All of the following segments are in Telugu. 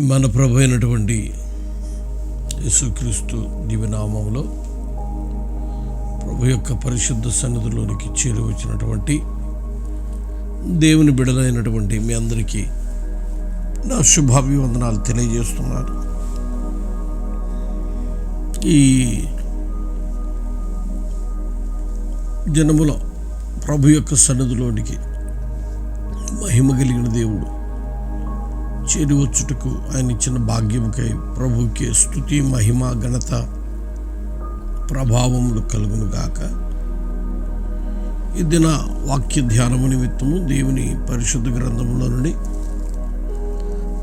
మన ప్రభు అయినటువంటి యేసుక్రీస్తు దివ్యనామంలో ప్రభు యొక్క పరిశుద్ధ సన్నిధిలోనికి చేరి వచ్చినటువంటి దేవుని బిడలైనటువంటి మీ అందరికీ నా శుభాభివందనాలు తెలియజేస్తున్నాను ఈ జనములో ప్రభు యొక్క సన్నిధిలోనికి మహిమ కలిగిన దేవుడు చేరివచ్చుటకు ఆయన ఇచ్చిన భాగ్యముకై ప్రభుకి స్థుతి మహిమ ఘనత ప్రభావములు కలుగును గాక ఈ దిన వాక్య ధ్యానము నిమిత్తము దేవుని పరిశుద్ధ గ్రంథంలో నుండి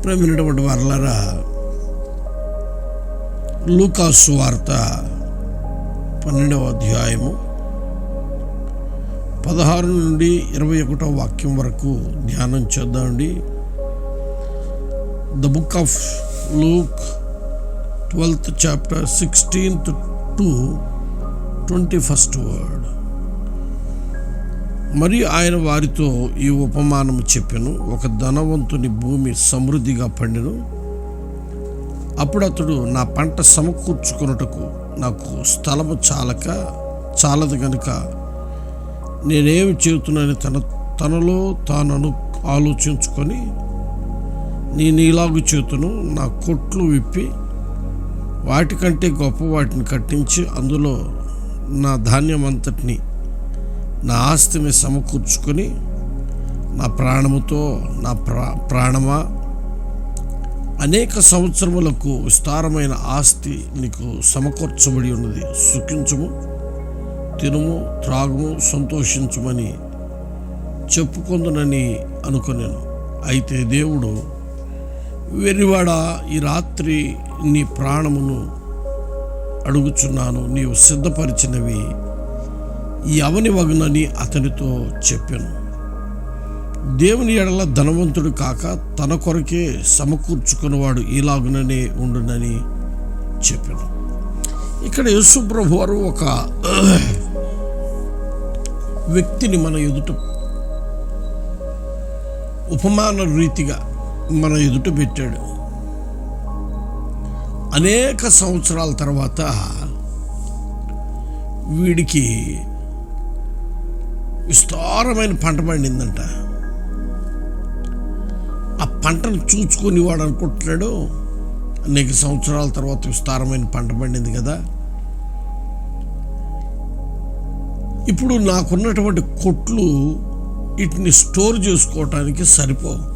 ప్రేమినటువంటి వరలరా లూకాసు వార్త పన్నెండవ అధ్యాయము పదహారు నుండి ఇరవై ఒకటో వాక్యం వరకు ధ్యానం చేద్దామండి. The book of Luke twelfth chapter sixteenth to twenty first word మరి ఆయన వారితో ఈ ఉపమానము చెప్పెను ఒక ధనవంతుని భూమి సమృద్ధిగా పండెను. అప్పుడు అతడు నా పంట సమకూర్చుకొనుటకు నాకు స్థలము చాలక చాలదు గనుక నేనేమి చేస్తున్నానని తన తనలో తాను ఆలోచించుకొని నేను ఇలాగు చేతును నా కొట్లు విప్పి వాటికంటే గొప్ప వాటిని కట్టించి అందులో నా ధాన్యం అంతటిని నా ఆస్తిని సమకూర్చుకొని నా ప్రాణముతో నా ప్రా ప్రాణమా అనేక సంవత్సరములకు విస్తారమైన ఆస్తి నీకు సమకూర్చబడి ఉన్నది. సుఖించము తినుము త్రాగుము సంతోషించుమని చెప్పుకుందునని అనుకున్నాను అయితే దేవుడు వెర్రివాడ ఈ రాత్రి నీ ప్రాణమును అడుగుచున్నాను నీవు సిద్ధపరిచినవి ఎవని వగునని అతనితో చెప్పాను. దేవుని ఎడల ధనవంతుడు కాక తన కొరకే సమకూర్చుకున్నవాడు ఇలాగుననే ఉండునని చెప్పాను. ఇక్కడ యేసుప్రభు వారు ఒక వ్యక్తిని మన ఎదుట ఉపమాన రీతిగా మన ఎదుట పెట్టాడు. అనేక సంవత్సరాల తర్వాత వీడికి విస్తారమైన పంట పండిందంట. ఆ పంటను చూచుకొని అనుకుంటున్నాడు అనేక సంవత్సరాల తర్వాత విస్తారమైన పంట పండింది కదా. ఇప్పుడు నాకున్నటువంటి కొట్లు వీటిని స్టోర్ చేసుకోవటానికి సరిపోవు.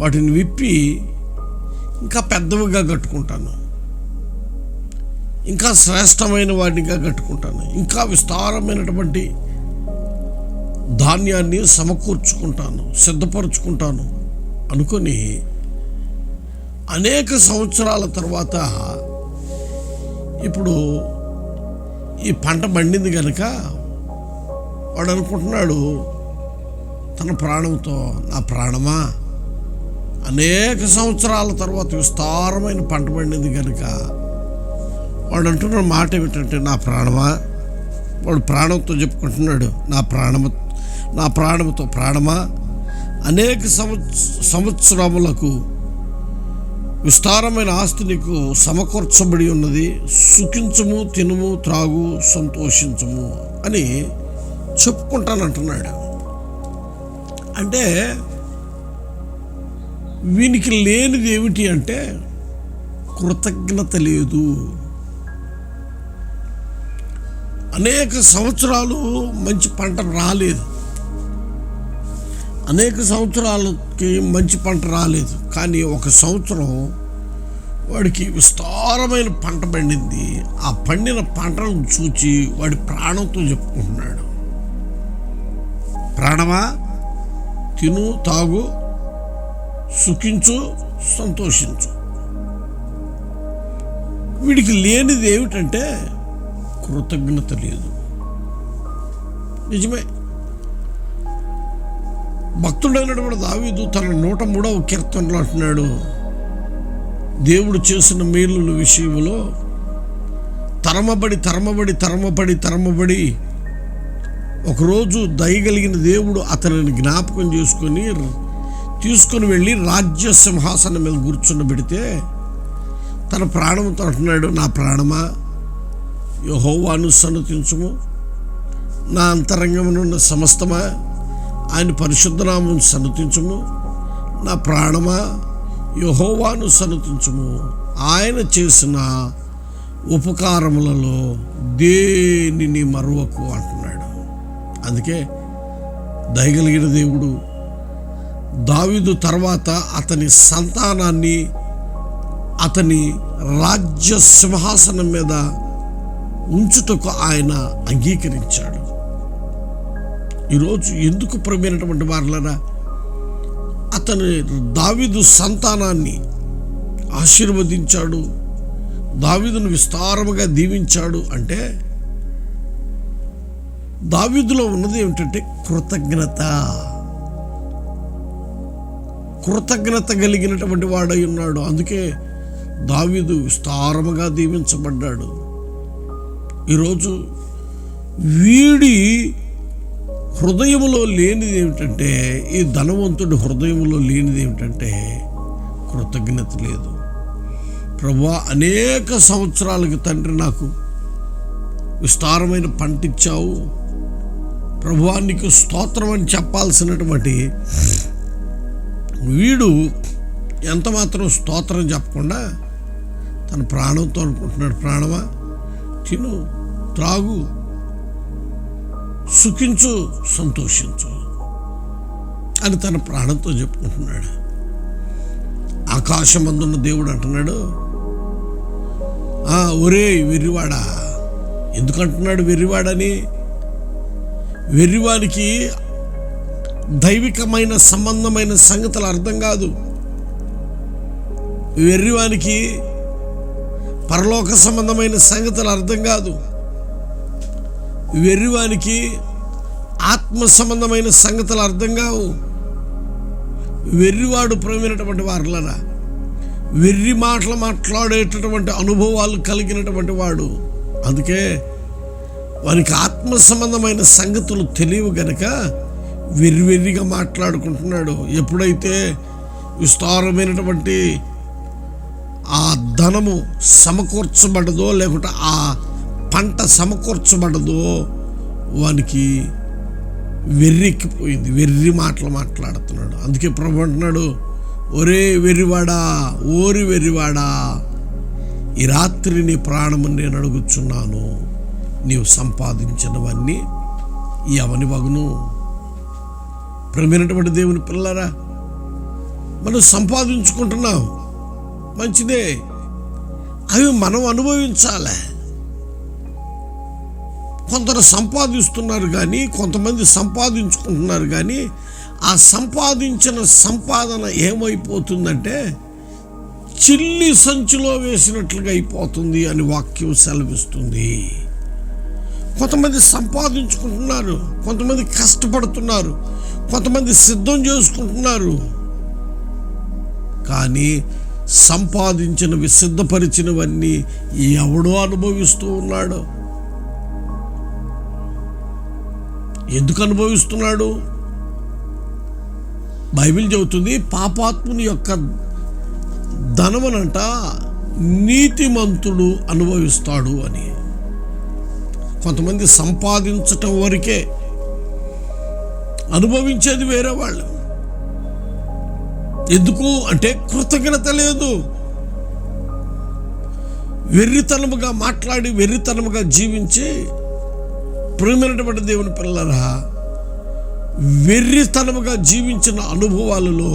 వాటిని విప్పి ఇంకా పెద్దవిగా కట్టుకుంటాను. ఇంకా శ్రేష్టమైన వాటిగా కట్టుకుంటాను. ఇంకా విస్తారమైనటువంటి ధాన్యాన్ని సమకూర్చుకుంటాను సిద్ధపరచుకుంటాను అనుకొని అనేక సంవత్సరాల తర్వాత ఇప్పుడు ఈ పంట పండింది కనుక వాడు అనుకుంటున్నాడు తన ప్రాణంతో నా ప్రాణమా? అనేక సంవత్సరాల తర్వాత విస్తారమైన పంట పండింది కనుక వాడు అంటున్న మాట ఏమిటంటే నా ప్రాణమా? వాడు ప్రాణంతో చెప్పుకుంటున్నాడు నా ప్రాణము నా ప్రాణముతో ప్రాణమా? అనేక సంవత్స సంవత్సరములకు విస్తారమైన ఆస్తి నీకు సమకూర్చబడి ఉన్నది. సుఖించము తినుము త్రాగు సంతోషించము అని చెప్పుకుంటానంటున్నాడు. అంటే వీనికి లేనిది ఏమిటి అంటే కృతజ్ఞత లేదు. అనేక సంవత్సరాలు మంచి పంట రాలేదు. అనేక సంవత్సరాలకి మంచి పంట రాలేదు. కానీ ఒక సంవత్సరం వాడికి విస్తారమైన పంట పండింది. ఆ పండిన పంటను చూచి వాడి ప్రాణంతో చెప్పుకుంటున్నాడు. ప్రాణమా? తిను తాగు సుఖించు సంతోషించు. వీడికి లేనిది ఏమిటంటే కృతజ్ఞత లేదు. నిజమే. భక్తుడైనటువంటి దావీదు తన నూట మూడవ కీర్తనలు అంటున్నాడు దేవుడు చేసిన మేలుల విషయంలో తరమబడి తరమబడి తరమబడి తరమబడి ఒకరోజు దయగలిగిన దేవుడు అతనిని జ్ఞాపకం చేసుకొని తీసుకుని వెళ్ళి రాజ్య సింహాసనం మీద కూర్చుని పెడితే తన ప్రాణంతో అంటున్నాడు నా ప్రాణమా? యహోవాను సన్నతించుము. నా అంతరంగమునున్న సమస్తమా? ఆయన పరిశుద్ధనామం సన్నతించుము. నా ప్రాణమా? యహోవాను సన్నతించుము. ఆయన చేసిన ఉపకారములలో దేనిని మరువకు అంటున్నాడు. అందుకే దయగలిగిన దేవుడు దావీదు తర్వాత అతని సంతానాన్ని అతని రాజ్య సింహాసనం మీద ఉంచుటకు ఆయన అంగీకరించాడు. ఈరోజు ఎందుకు ప్రమైనటువంటి వారులరా అతని దావీదు సంతానాన్ని ఆశీర్వదించాడు దావీదును విస్తారముగా దీవించాడు అంటే దావీదులో ఉన్నది ఏమిటంటే కృతజ్ఞత. కృతజ్ఞత కలిగినటువంటి వాడై ఉన్నాడు. అందుకే దావీదు విస్తారముగా దీవించబడ్డాడు. ఈరోజు వీడి హృదయంలో లేనిది ఏమిటంటే ఈ ధనవంతుడి హృదయంలో లేనిది ఏమిటంటే కృతజ్ఞత లేదు. ప్రభా అనేక సంవత్సరాలకి తండ్రి నాకు విస్తారమైన పంట ఇచ్చావు ప్రభువా నీకు స్తోత్రం అని చెప్పాల్సినటువంటి వీడు ఎంత మాత్రం స్తోత్రం చెప్పకుండా తన ప్రాణంతో అనుకుంటున్నాడు ప్రాణమా తిను త్రాగు సుఖించు సంతోషించు అని తన ప్రాణంతో చెప్పుకుంటున్నాడు. ఆకాశమందున్న దేవుడు అంటున్నాడు "ఆ, ఒరే వెర్రివాడా ఎందుకంటున్నాడు వెర్రివాడని? వెర్రివానికి దైవికమైన సంబంధమైన సంగతులు అర్థం కాదు. వెర్రివానికి పరలోక సంబంధమైన సంగతులు అర్థం కాదు. వెర్రివానికి ఆత్మ సంబంధమైన సంగతులు అర్థం కావు. వెర్రివాడు ప్రేమైనటువంటి వారులరా వెర్రి మాటలు మాట్లాడేటటువంటి అనుభవాలు కలిగినటువంటి వాడు. అందుకే వానికి ఆత్మ సంబంధమైన సంగతులు తెలియవు గనక వెర్రివెర్రిగా మాట్లాడుకుంటున్నాడు. ఎప్పుడైతే విస్తారమైనటువంటి ఆ ధనము సమకూర్చబడదో లేకుంటే ఆ పంట సమకూర్చబడదో వానికి వెర్రెక్కిపోయింది. వెర్రి మాటలు మాట్లాడుతున్నాడు. అందుకే ప్రభు అంటున్నాడు ఒరే వెర్రివాడా ఓరి వెర్రివాడా ఈ రాత్రి నీ ప్రాణము నేను అడుగుచున్నాను. నీవు సంపాదించినవన్నీ ఎవని వగును. ప్రమైనటువంటి దేవుని పిల్లరా మనం సంపాదించుకుంటున్నాం. మంచిదే. అవి మనం అనుభవించాలి. కొందరు సంపాదిస్తున్నారు కానీ కొంతమంది సంపాదించుకుంటున్నారు కానీ ఆ సంపాదించిన సంపాదన ఏమైపోతుందంటే చిల్లి సంచిలో వేసినట్లుగా అయిపోతుంది అని వాక్యం సెలవిస్తుంది. కొంతమంది సంపాదించుకుంటున్నారు కొంతమంది కష్టపడుతున్నారు కొంతమంది సిద్ధం చేసుకుంటున్నారు. కానీ సంపాదించినవి సిద్ధపరిచినవన్నీ ఎవడో అనుభవిస్తూ ఉన్నాడు. ఎందుకు అనుభవిస్తున్నాడు? బైబిల్ చెబుతుంది పాపాత్ముని యొక్క ధనమనంట నీతిమంతుడు అనుభవిస్తాడు అని. కొంతమంది సంపాదించటం వరకే అనుభవించేది వేరే వాళ్ళు. ఎందుకు అంటే కృతజ్ఞత లేదు. వెర్రితనముగా మాట్లాడి వెర్రితనముగా జీవించి ప్రేమైనటువంటి దేవుని పిల్లరా వెర్రితనముగా జీవించిన అనుభవాలలో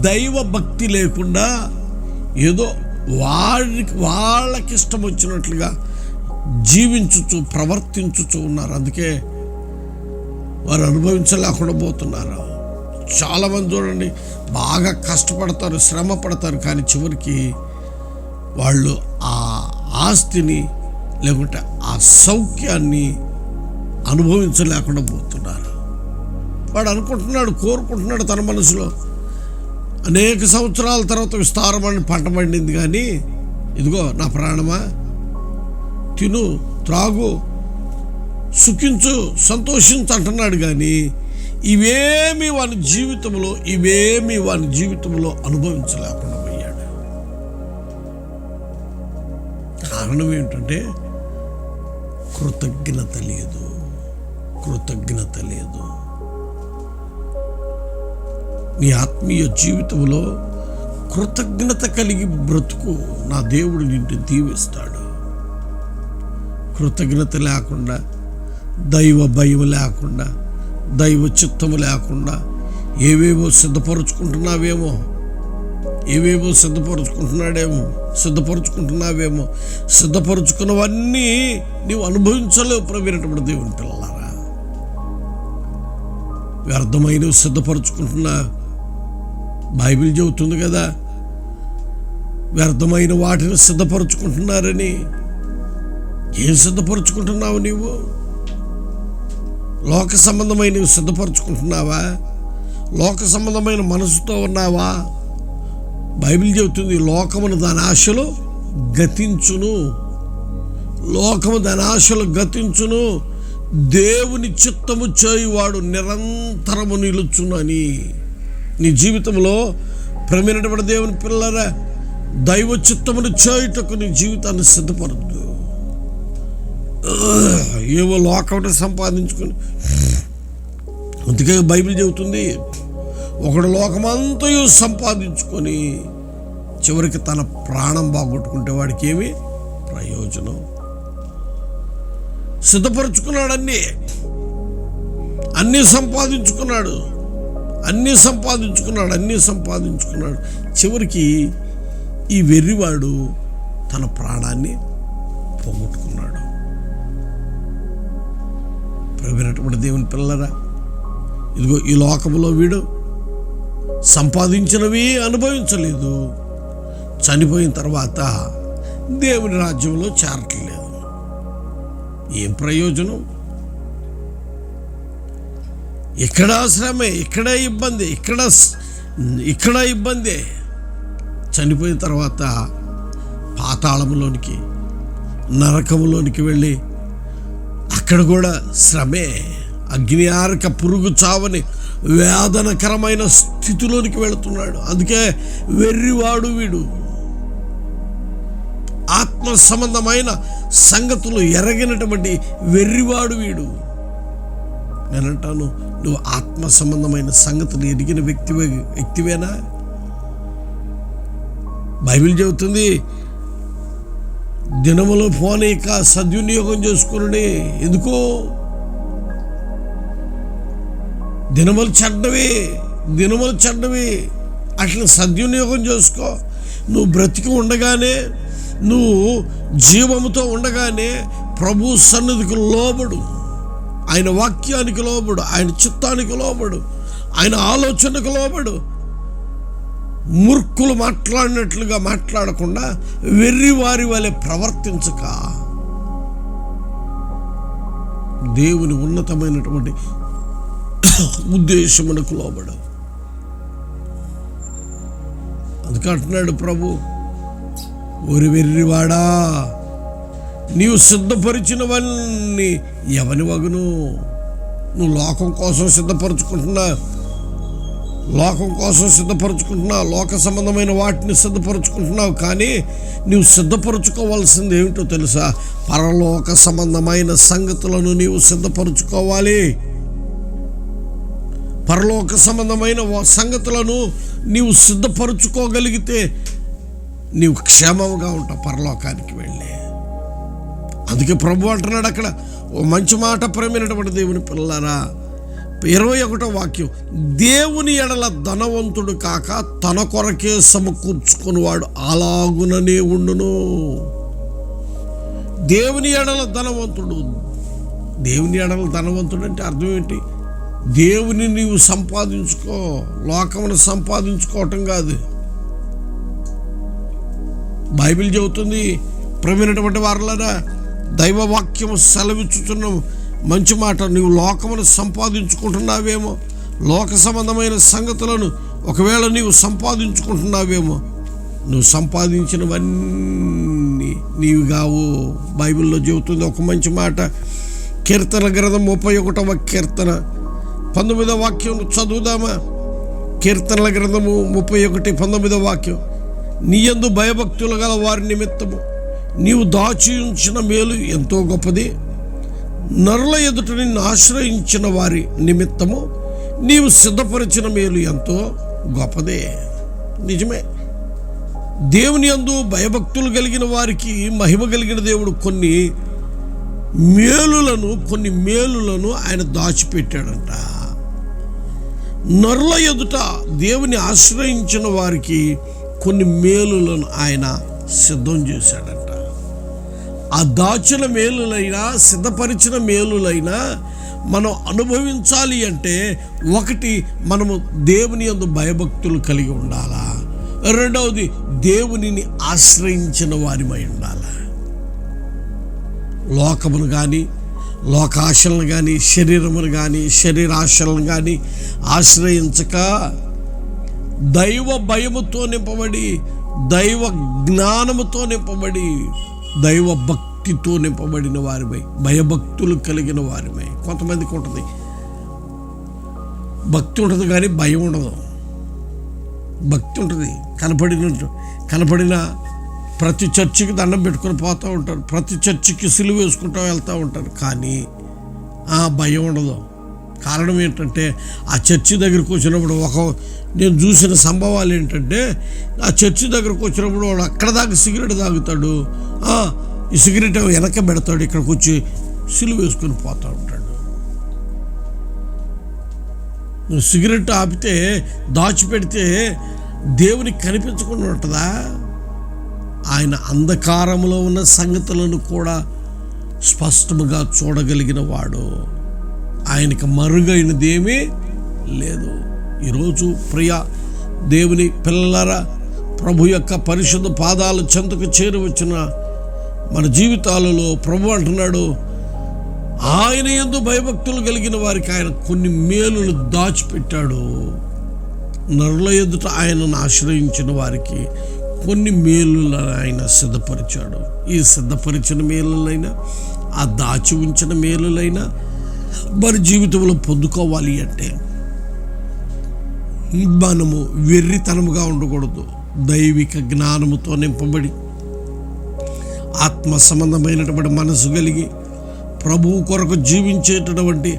దైవ భక్తి లేకుండా ఏదో వారికి వాళ్ళకి ఇష్టం వచ్చినట్లుగా జీవించుచు ప్రవర్తించుచు ఉన్నారు. అందుకే వారు అనుభవించలేకుండా పోతున్నారు. చాలామంది చూడండి బాగా కష్టపడతారు శ్రమ పడతారు కానీ చివరికి వాళ్ళు ఆ ఆస్తిని లేకుంటే ఆ సౌఖ్యాన్ని అనుభవించలేకుండా పోతున్నారు. వాడు అనుకుంటున్నాడు కోరుకుంటున్నాడు తన మనసులో. అనేక సంవత్సరాల తర్వాత విస్తారమైన పంట పండింది కానీ ఇదిగో నా ప్రాణమా? తిను త్రాగు సుఖించు సంతోషించు అంటున్నాడు కానీ ఇవేమి వాని జీవితంలో ఇవేమి వాని జీవితంలో అనుభవించలేకుండా పోయాడు. కారణం ఏంటంటే కృతజ్ఞత లేదు కృతజ్ఞత లేదు. నీ ఆత్మీయ జీవితంలో కృతజ్ఞత కలిగి బ్రతుకు నా దేవుడు నిన్ను దీవిస్తాడు. కృతజ్ఞత లేకుండా దైవ భయం లేకుండా దైవ చిత్తము లేకుండా ఏవేవో సిద్ధపరుచుకుంటున్నావేమో ఏవేవో సిద్ధపరుచుకుంటున్నాడేమో సిద్ధపరుచుకుంటున్నావేమో సిద్ధపరుచుకున్నవన్నీ నీవు అనుభవించలేవు ప్రవీణటువంటి దేవుని పిల్లలారా. వ్యర్థమైనవి సిద్ధపరుచుకుంటున్నా బైబిల్ చెబుతుంది కదా వ్యర్థమైన వాటిని సిద్ధపరుచుకుంటున్నారని ఏం సిద్ధపరుచుకుంటున్నావు నీవు? లోక సంబంధమైనవి సిద్ధపరచుకుంటున్నావా? లోక సంబంధమైన మనసుతో ఉన్నావా? బైబిల్ చెబుతుంది లోకమును దాని ఆశలు గతించును. లోకము దాని ఆశలు గతించును. దేవుని చిత్తము చేయువాడు నిరంతరము నిలుచునని. నీ జీవితంలో ప్రమినటువంటి దేవుని పిల్లరా దైవ చిత్తమును చేయుటకు నీ జీవితాన్ని సిద్ధపడద్దు ఏవో లోకం సంపాదించుకుని. అందుకే బైబిల్ చెబుతుంది ఒకడు లోకమంతయు సంపాదించుకొని చివరికి తన ప్రాణం బాగొట్టుకుంటే వాడికి ఏమి ప్రయోజనం? సిద్ధపరుచుకున్నాడు అన్నీ. అన్నీ సంపాదించుకున్నాడు. అన్నీ సంపాదించుకున్నాడు అన్నీ సంపాదించుకున్నాడు. చివరికి ఈ వెర్రివాడు తన ప్రాణాన్ని పోగొట్టుకున్నాడు. ప్రవీణటువంటి దేవుని పిల్లరా. ఇదిగో ఈ లోకములో వీడు సంపాదించినవి అనుభవించలేదు. చనిపోయిన తర్వాత దేవుని రాజ్యంలో చేరట్లేదు. ఏం ప్రయోజనం? ఇక్కడ శ్రమే ఇక్కడ ఇబ్బంది? ఇక్కడ ఇక్కడ ఇబ్బంది? చనిపోయిన తర్వాత పాతాళంలోనికి నరకంలోనికి వెళ్ళి అక్కడ కూడా శ్రమే. అగ్నియారక పురుగు చావని వేదనకరమైన స్థితిలోనికి వెళుతున్నాడు. అందుకే వెర్రివాడు వీడు. ఆత్మ సంబంధమైన సంగతులు ఎరగినటువంటి వెర్రివాడు వీడు. నేనంటాను నువ్వు ఆత్మ సంబంధమైన సంగతులు ఎరిగిన వ్యక్తివే వ్యక్తివేనా? బైబిల్ చెబుతుంది దినములో ఇక సద్వినియోగం చేసుకుని ఎందుకో? దినములు చెడ్డవి దినములు చెడ్డవి. అట్లా సద్వినియోగం చేసుకో. నువ్వు బ్రతికి ఉండగానే నువ్వు జీవముతో ఉండగానే ప్రభు సన్నిధికి లోబడు. ఆయన వాక్యానికి లోబడు ఆయన చిత్తానికి లోబడు ఆయన ఆలోచనకు లోబడు. మూర్ఖులు మాట్లాడినట్లుగా మాట్లాడకుండా వెర్రి వారి వలె ప్రవర్తించక. దేవుని ఉన్నతమైనటువంటి ఉద్దేశమునకు లోబడు అందుకే అంటున్నాడు ప్రభు ఒరి వెర్రివాడా నీవు సిద్ధపరిచినవన్నీ ఎవని వగును? నువ్వు లోకం కోసం సిద్ధపరచుకుంటున్నా లోకం కోసం సిద్ధపరచుకుంటున్నావు లోక సంబంధమైన వాటిని సిద్ధపరచుకుంటున్నావు కానీ నీవు సిద్ధపరచుకోవాల్సింది ఏమిటో తెలుసా? పరలోక సంబంధమైన సంగతులను నీవు సిద్ధపరచుకోవాలి. పరలోక సంబంధమైన వా- సంగతులను నీవు సిద్ధపరచుకోగలిగితే నీవు క్షేమంగా ఉంటావు పరలోకానికి వెళ్ళి. అందుకే ప్రభు అంటున్నాడు అక్కడ ఓ మంచి మాట ప్రేమైనటువంటి దేవుని పిల్లరా ఇరవై ఒకటో వాక్యం. దేవుని ఎడల ధనవంతుడు కాక తన కొరకే సమకూర్చుకునివాడు అలాగుననే ఉండును. దేవుని ఎడల ధనవంతుడు. దేవుని ఎడల ధనవంతుడు అంటే అర్థం ఏంటి? దేవుని నీవు సంపాదించుకో లోకమును సంపాదించుకోవటం కాదు. బైబిల్ చెబుతుంది ప్రవీణటువంటి వారులరా దైవ వాక్యం మంచి మాట నీవు లోకమును సంపాదించుకుంటున్నావేమో లోక సంబంధమైన సంగతులను ఒకవేళ నీవు సంపాదించుకుంటున్నావేమో నువ్వు సంపాదించినవన్నీ నీవు కావు. బైబిల్లో చెబుతుంది ఒక మంచి మాట కీర్తన గ్రంథం ముప్పై ఒకటవ కీర్తన. పంతొమ్మిదవ వాక్యం చదువుదామా? కీర్తనల గ్రంథము ముప్పై ఒకటి పంతొమ్మిదవ వాక్యం. నీ యందు భయభక్తులు గల వారి నిమిత్తము నీవు దాచి ఉంచిన మేలు ఎంతో గొప్పది. నరుల ఎదుట నిన్ను ఆశ్రయించిన వారి నిమిత్తము నీవు సిద్ధపరిచిన మేలు ఎంతో గొప్పదే. నిజమే. దేవుని యందు భయభక్తులు కలిగిన వారికి మహిమ కలిగిన దేవుడు కొన్ని మేలులను కొన్ని మేలులను ఆయన దాచిపెట్టాడంట. నరుల ఎదుట దేవుని ఆశ్రయించిన వారికి కొన్ని మేలులను ఆయన సిద్ధం చేశాడంట. ఆ దాచిన మేలులైనా సిద్ధపరిచిన మేలులైనా మనం అనుభవించాలి అంటే ఒకటి మనము దేవుని అందు భయభక్తులు కలిగి ఉండాలా? రెండవది దేవునిని ఆశ్రయించిన వారిమై ఉండాలా? లోకమును కానీ లోకాశలను కానీ శరీరమును కానీ శరీరాశలను కానీ ఆశ్రయించక దైవ భయముతో నింపబడి దైవ జ్ఞానముతో నింపబడి దైవ భక్తితో నింపబడిన వారిపై భయభక్తులు కలిగిన వారిపై కొంతమందికి ఉంటుంది. భక్తి ఉంటుంది కానీ భయం ఉండదు. భక్తి ఉంటుంది. కనపడినట్టు కనపడిన ప్రతి చర్చికి దండం పెట్టుకుని పోతూ ఉంటారు. ప్రతి చర్చికి సిలువ వేసుకుంటూ వెళ్తూ ఉంటారు. కానీ ఆ భయం ఉండదు. కారణం ఏంటంటే ఆ చర్చి దగ్గరకు వచ్చినప్పుడు ఒక నేను చూసిన సంభవాలు ఏంటంటే ఆ చర్చి దగ్గరకు వచ్చినప్పుడు వాడు అక్కడ దాకా సిగరెట్ తాగుతాడు. ఈ సిగరెట్ వెనక పెడతాడు ఇక్కడికి వచ్చి సిలువ వేసుకొని పోతూ ఉంటాడు. నువ్వు సిగరెట్ ఆపితే దాచిపెడితే దేవునికి కనిపించకుండా ఉంటుందా? ఆయన అంధకారంలో ఉన్న సంగతులను కూడా స్పష్టముగా చూడగలిగిన వాడు. ఆయనకి మరుగైనదేమీ లేదు. ఈరోజు ప్రియ దేవుని పిల్లలారా ప్రభు యొక్క పరిశుద్ధ పాదాల చెంతకు చేరువచ్చిన మన జీవితాలలో ప్రభు అంటున్నాడు ఆయన ఎందు భయభక్తులు కలిగిన వారికి ఆయన కొన్ని మేలులు దాచిపెట్టాడు. నరుల ఎదుట ఆయనను ఆశ్రయించిన వారికి కొన్ని మేలులను ఆయన సిద్ధపరిచాడు. ఈ సిద్ధపరిచిన మేలులైనా ఆ దాచి ఉంచిన మేలులైనా మరి జీవితంలో పొందుకోవాలి అంటే మనము వెర్రితనముగా ఉండకూడదు. దైవిక జ్ఞానముతో నింపబడి ఆత్మ సంబంధమైనటువంటి మనసు కలిగి ప్రభువు కొరకు జీవించేటటువంటి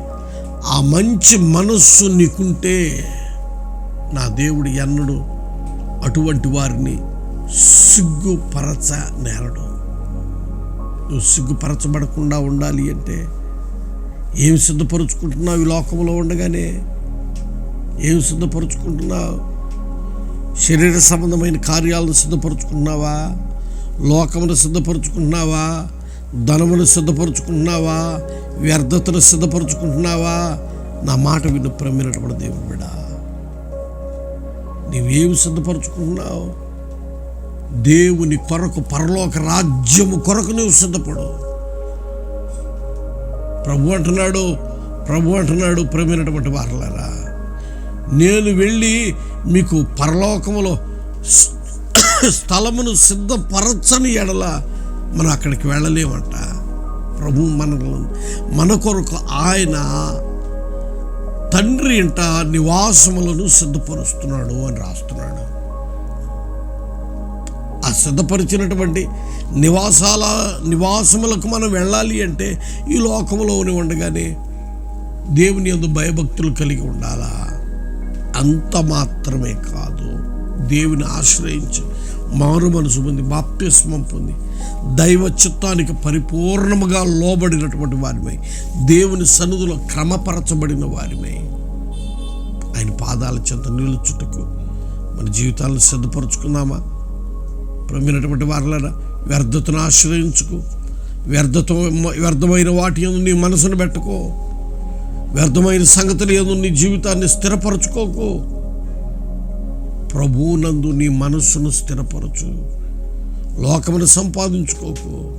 ఆ మంచి మనస్సు నీకుంటే నా దేవుడు ఎన్నడు అటువంటి వారిని సిగ్గుపరచ నేరడు. నువ్వు సిగ్గుపరచబడకుండా ఉండాలి అంటే ఏమి సిద్ధపరుచుకుంటున్నావు ఈ లోకంలో ఉండగానే? ఏమి సిద్ధపరుచుకుంటున్నావు? శరీర సంబంధమైన కార్యాలను సిద్ధపరుచుకుంటున్నావా? లోకమును సిద్ధపరుచుకుంటున్నావా? ధనమును సిద్ధపరుచుకుంటున్నావా? వ్యర్థతను సిద్ధపరుచుకుంటున్నావా? నా మాట విను ప్రమ్మినటువంటి దేవుడు నీవేమి సిద్ధపరుచుకుంటున్నావు? దేవుని కొరకు పరలోక రాజ్యము కొరకు నువ్వు సిద్ధపడు. ప్రభు అంటున్నాడు ప్రభు అంటున్నాడు ప్రమైనటువంటి వారలారా నేను వెళ్ళి మీకు పరలోకములో స్థలమును సిద్ధపరచని ఎడల మనం అక్కడికి వెళ్ళలేమంట. ప్రభు మన మన కొరకు ఆయన తండ్రి ఇంట నివాసములను సిద్ధపరుస్తున్నాడు అని రాస్తున్నాడు. ఆ సిద్ధపరిచినటువంటి నివాసాల నివాసములకు మనం వెళ్ళాలి అంటే ఈ లోకంలోని ఉండగానే దేవుని యందు భయభక్తులు కలిగి ఉండాలా? అంత మాత్రమే కాదు. దేవుని ఆశ్రయించి. మారు మనసు పొంది బాప్తిస్మం పొంది దైవ చిత్తానికి పరిపూర్ణముగా లోబడినటువంటి వారిమై దేవుని సన్నిధిలో క్రమపరచబడిన వారిమై ఆయన పాదాల చెంత నిలుచుటకు మన జీవితాలను సిద్ధపరచుకుందామా ప్రమినటువంటి వారులరా వ్యర్థతను ఆశ్రయించుకు. వ్యర్థత వ్యర్థమైన వాటి ఎందు నీ మనసును పెట్టుకో. వ్యర్థమైన సంగతులు ఏదో నీ జీవితాన్ని స్థిరపరచుకోకు. ప్రభువునందు నీ మనస్సును స్థిరపరచు. లోకమును సంపాదించుకోకు.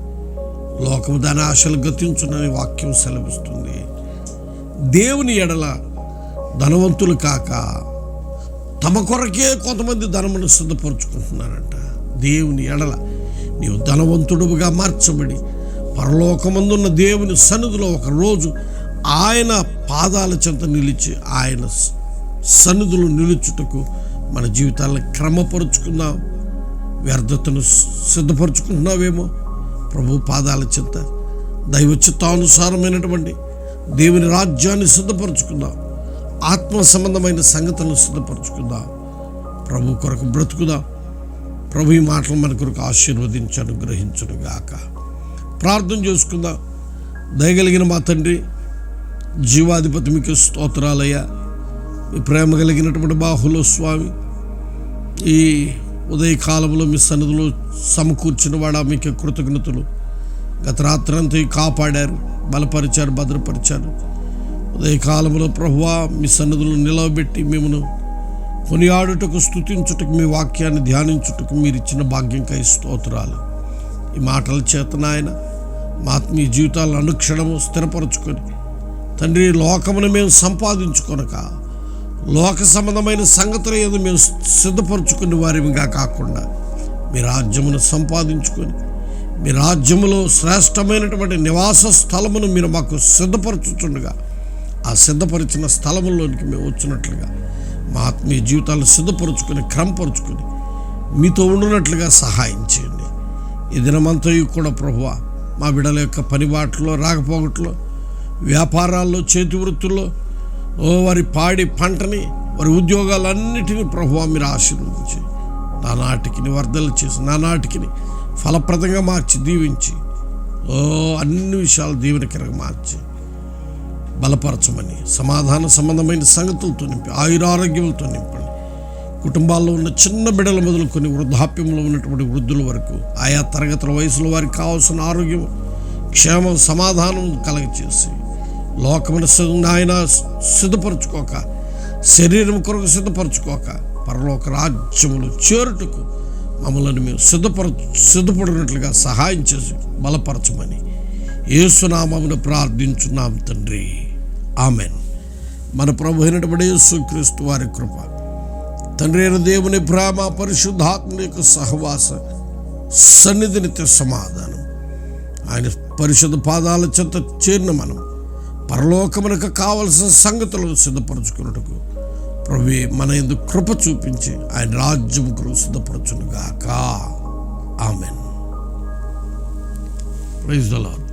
లోకము దాని ఆశలు గతించునని వాక్యం సెలవిస్తుంది. దేవుని ఎడల ధనవంతులు కాక తమ కొరకే కొంతమంది ధనమును సిద్ధపరుచుకుంటున్నారంట. దేవుని ఎడల నీవు ధనవంతుడుగా మార్చబడి పరలోకమందున్న దేవుని సన్నిధిలో ఒకరోజు ఆయన పాదాల చెంత నిలిచి ఆయన సన్నిధులు నిలుచుటకు మన జీవితాలను క్రమపరుచుకుందాం. వ్యర్థతను సిద్ధపరచుకుంటున్నావేమో? ప్రభు పాదాల చెంత దైవ చిత్తానుసారమైనటువంటి దేవుని రాజ్యాన్ని సిద్ధపరచుకుందాం. ఆత్మ సంబంధమైన సంగతులను సిద్ధపరచుకుందాం. ప్రభు కొరకు బ్రతుకుదాం. ప్రభు ఈ మాటలు మన కొరకు ఆశీర్వదించి గ్రహించును గాక. ప్రార్థన చేసుకుందాం. దయగలిగిన మా తండ్రి జీవాధిపతి మీకు స్తోత్రాలయ్యా. మీ ప్రేమ కలిగినటువంటి బాహులో స్వామి ఈ ఉదయకాలంలో మీ సన్నిధిలో సమకూర్చిన వాడ మీకు కృతజ్ఞతలు. గత రాత్రంతా ఈ కాపాడారు బలపరిచారు భద్రపరిచారు. ఉదయకాలంలో ప్రభువా మీ సన్నిధులు నిలవబెట్టి మిమ్మల్ని కొనియాడుటకు స్థుతించుటకు మీ వాక్యాన్ని ధ్యానించుటకు మీరు ఇచ్చిన భాగ్యంకై స్తోత్రాలు. ఈ మాటల చేత నాయన మా ఆత్మీయ జీవితాలను అనుక్షణము స్థిరపరచుకొని తండ్రి లోకమును మేము సంపాదించుకొనక లోక సంబంధమైన సంగతుల ఏదో మేము సిద్ధపరచుకునే వారిగా కాకుండా మీ రాజ్యమును సంపాదించుకొని మీ రాజ్యములో శ్రేష్టమైనటువంటి నివాస స్థలమును మీరు మాకు సిద్ధపరచుచుండగా ఆ సిద్ధపరిచిన స్థలములోనికి మేము వచ్చినట్లుగా మా ఆత్మీయ జీవితాలను సిద్ధపరుచుకొని క్రమపరుచుకొని మీతో ఉండునట్లుగా సహాయం చేయండి. ఈ దినమంతయు కూడా ప్రభువ మా బిడ్డల యొక్క పనిబాట్లో రాకపోగట్లో వ్యాపారాల్లో చేతి వృత్తుల్లో ఓ వారి పాడి పంటని వారి ఉద్యోగాలన్నిటినీ ప్రభువ మీరు ఆశీర్వదించి నా నాటికి వర్ధలు చేసి నా నాటికి ఫలప్రదంగా మార్చి దీవించి ఓ అన్ని విషయాలు దీవెనకరంగా మార్చి బలపరచమని సమాధాన సంబంధమైన సంగతులతో నింపి ఆయురారోగ్యములతో నింపండి. కుటుంబాల్లో ఉన్న చిన్న బిడ్డల మొదలుకొని వృద్ధాప్యంలో ఉన్నటువంటి వృద్ధుల వరకు ఆయా తరగతుల వయసులో వారికి కావాల్సిన ఆరోగ్యం క్షేమం సమాధానం కలగచేసి లోకమును ఆయన సిద్ధపరచుకోక శరీరం కొరకు సిద్ధపరచుకోక పరలోక రాజ్యములు చేరుటకు మమ్మల్ని మేము సిద్ధపర సిద్ధపడినట్లుగా సహాయం చేసి బలపరచమని ఏసునామమును ప్రార్థించున్నాం తండ్రి. ఆమెన్. మన ప్రభు అయినటువంటి యేసుక్రీస్తు వారి కృప తండ్రి అయిన దేవుని ప్రేమ పరిశుద్ధాత్మ యొక్క సహవాస సన్నిధినిత్య సమాధానం. ఆయన పరిశుద్ధ పాదాల చెంత చేరిన మనం పరలోకమునకు కావలసిన సంగతులను సిద్ధపరచుకున్నట్టుకు ప్రభు మన ఎందుకు కృప చూపించి ఆయన రాజ్యం కొరకు సిద్ధపరచునుగాక. ఆమెన్. Praise the lord.